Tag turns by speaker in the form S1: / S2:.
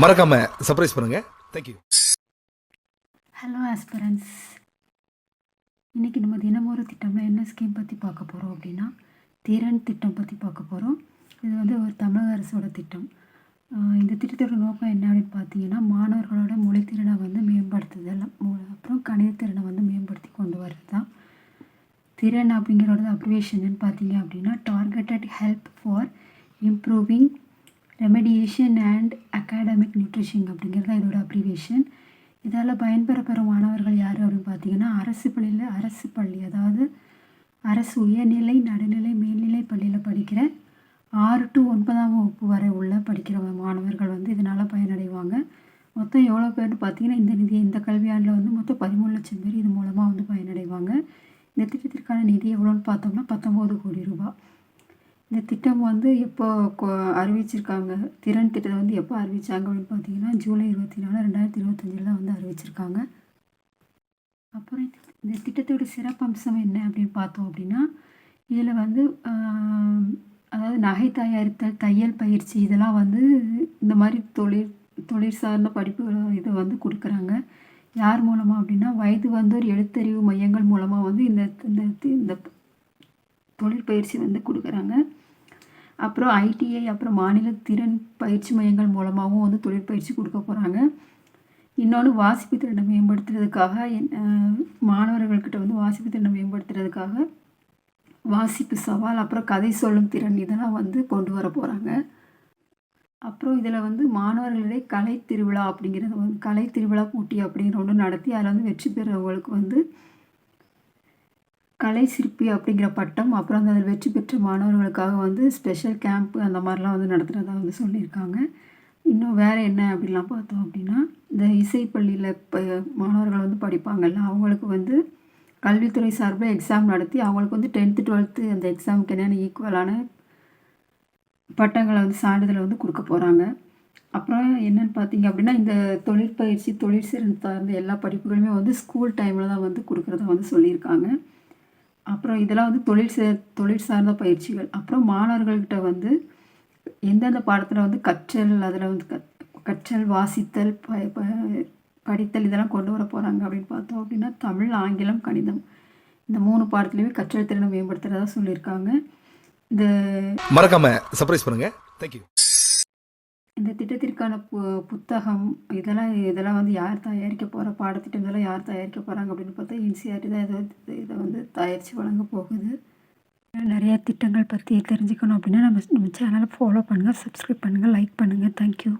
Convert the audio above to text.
S1: மறக்காம சர்ப்ரைஸ் பண்ணுங்க. Thank you
S2: hello aspirants இன்றைக்கி நம்ம தினமொரு திட்டம்ல என்ன ஸ்கீம் பற்றி பார்க்க போகிறோம் அப்படின்னா திறன் திட்டம் பற்றி பார்க்க போகிறோம் இது வந்து ஒரு தமிழக அரசோட திட்டம். இந்த திட்டத்தோட நோக்கம் என்ன அப்படின்னு பார்த்தீங்கன்னா மாணவர்களோட மொழித்திறனை வந்து மேம்படுத்துதல். அப்புறம் கணிதத்திறனை வந்து மேம்படுத்தி கொண்டு வர்றது தான் திறன் அப்படிங்கிறோட அப்ரிவேஷன் பார்த்தீங்க அப்படின்னா targeted help for improving remediation and academic nurturing அப்படிங்கிறது தான் இதோட அப்ரிவேஷன் இதால் பயன்பெற பெறும் மாணவர்கள் யார் அப்படின்னு பார்த்தீங்கன்னா அரசு பள்ளியில் அரசு பள்ளி அதாவது அரசு உயர்நிலை நடுநிலை மேல்நிலை பள்ளியில் படிக்கிற ஆறு டு ஒன்பதாம் வகுப்பு வரை உள்ள படிக்கிற மாணவர்கள் வந்து இதனால் பயனடைவாங்க. மொத்தம் எவ்வளோ பேர்னு பார்த்தீங்கன்னா இந்த நிதி இந்த கல்வியாண்டில் வந்து மொத்தம் பதிமூணு லட்சம் பேர் இது மூலமாக வந்து பயனடைவாங்க. இந்த திட்டத்திற்கான நிதி எவ்வளோன்னு பார்த்தோம்னா பத்தொம்போது கோடி ரூபாய். இந்த திட்டம் வந்து எப்போ கொ- அறிவிச்சிருக்காங்க? திறன் திட்டத்தை வந்து எப்போ அறிவிச்சாங்க அப்படின்னு பார்த்தீங்கன்னா ஜூலை இருபத்தி நாலு ரெண்டாயிரத்தி இருபத்தஞ்சில் தான் வந்து அறிவிச்சிருக்காங்க. அப்புறம் இந்த- திட்டத்தோட சிறப்பம்சம் என்ன அப்படின்னு பார்த்தோம் அப்படின்னா இதில் வந்து அதாவது நகை தயாரித்தல் தையல் பயிற்சி இதெல்லாம் வந்து இந்த மாதிரி தொழில் தொழில் சார்ந்த படிப்புகளை இதை வந்து கொடுக்குறாங்க. யார் மூலமாக அப்படின்னா வயது வந்தோர் எழுத்தறிவு மையங்கள் மூலமாக வந்து இந்த இந்த இந்த தொழில் பயிற்சி வந்து கொடுக்குறாங்க. அப்புறம் ஐடிஐ அப்புறம் மாநில திறன் பயிற்சி மையங்கள் மூலமாகவும் வந்து தொழிற்பயிற்சி கொடுக்க போகிறாங்க இன்னொன்று வாசிப்பு திறனை மேம்படுத்துறதுக்காக என்- மாணவர்கள்கிட்ட வந்து வாசிப்பு திறனை மேம்படுத்துறதுக்காக வாசிப்பு சவால் அப்புறம் கதை சொல்லும் திறன் இதெல்லாம் வந்து கொண்டு வர போகிறாங்க அப்புறம் இதில் வந்து மாணவர்களிடையே கலை திருவிழா அப்படிங்கிறது வந்து கலை திருவிழா போட்டி அப்படிங்கிற ஒன்று நடத்தி அதில் வந்து வெற்றி பெறவங்களுக்கு வந்து கலை சிற்பி அப்படிங்கிற பட்டம் அப்புறம் அந்த அதில் வெற்றி பெற்ற மாணவர்களுக்காக வந்து ஸ்பெஷல் கேம்ப் அந்த மாதிரிலாம் வந்து நடத்துகிறதா வந்து சொல்லியிருக்காங்க. இன்னும் வேறு என்ன அப்படிலாம் பார்த்தோம் அப்படின்னா இந்த இசைப்பள்ளியில் இப்போ மாணவர்கள் வந்து படிப்பாங்கல்ல அவங்களுக்கு வந்து கல்வித்துறை சார்பில் எக்ஸாம் நடத்தி அவங்களுக்கு வந்து டென்த்து டுவெல்த்து அந்த எக்ஸாமுக்கு என்னென்ன ஈக்குவலான பட்டங்களை வந்து சான்றிதழை வந்து கொடுக்க போகிறாங்க அப்புறம் என்னென்னு பார்த்தீங்க அப்படின்னா இந்த தொழிற்பயிற்சி தொழில் சார்ந்த எல்லா படிப்புகளுமே வந்து ஸ்கூல் டைமில் தான் வந்து கொடுக்குறதா வந்து சொல்லியிருக்காங்க. அப்புறம் இதெல்லாம் வந்து தொழில் சே தொழில் சார்ந்த பயிற்சிகள். அப்புறம் மாணவர்கள்கிட்ட வந்து எந்தெந்த பாடத்தில் வந்து கற்றல் அதில் வந்து கற்றல் வாசித்தல் ப ப- படித்தல் இதெல்லாம் கொண்டு வர போகிறாங்க அப்படின்னு பார்த்தோம் அப்படின்னா தமிழ் ஆங்கிலம் கணிதம். இந்த மூணு பாடத்துலையுமே கற்றல் திறனை மேம்படுத்துகிறதா சொல்லியிருக்காங்க. இந்த
S1: மறக்காம சர்ப்ரைஸ் பண்ணுங்க. தேங்க்யூ
S2: இந்த திட்டத்திற்கான பு புத்தகம் இதெல்லாம் இதெல்லாம் வந்து யார் தயாரிக்க போகிற பாடத்திட்டம் இதெல்லாம் யார் தயாரிக்க போகிறாங்க அப்படின்னு பார்த்தா என்சிஆர்டி தான் இதை இதை வந்து தயாரித்து வழங்க போகுது. நிறையா திட்டங்கள் பற்றி தெரிஞ்சுக்கணும் அப்படின்னா நம்ம நம்ம சேனலை ஃபாலோ பண்ணுங்கள் சப்ஸ்கிரைப் பண்ணுங்கள் லைக் பண்ணுங்கள் தேங்க்யூ